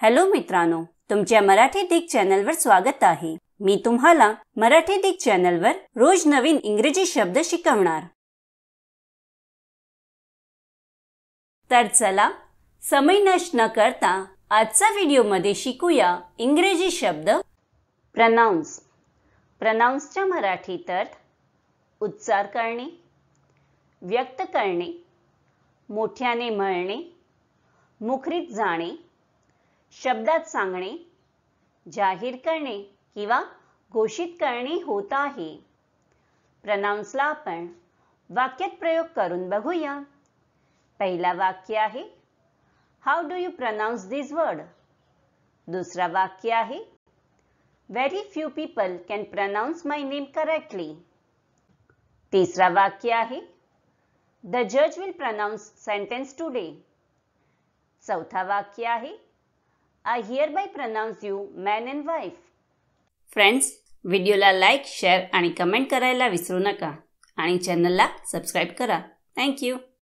Hello मित्रांनो तुमच्या मराठी दिग चॅनलवर स्वागत आहे. मी तुम्हाला मराठी दिग चॅनलवर रोज नवीन इंग्रजी शब्द शिकवणार. तर चला समय नष्ट न करता आजचा व्हिडिओमध्ये शिकूया इंग्रजी शब्द प्रनाउन्स प्रनाउन्सच्या मराठीत अर्थ उच्चार करणे व्यक्त करणे मोठ्याने म्हणणे मुखरीत जाणे शब्दात सांगणे जाहीर करणे किंवा घोषित करणे होत आहे. प्रनाउन्सला आपण वाक्यात प्रयोग करून बघूया. पहिला वाक्य आहे how do you pronounce this word दुसरा वाक्य आहे very few people can pronounce my name correctly तिसरा वाक्य आहे द जज विल प्रनाउन्स सेंटेन्स टुडे चौथा वाक्य आहे I hereby pronounce you man and wife friends व्हिडिओला लाईक शेअर आणि कमेंट करायला विसरू नका. आणि चॅनलला सबस्क्राईब करा. थँक्यू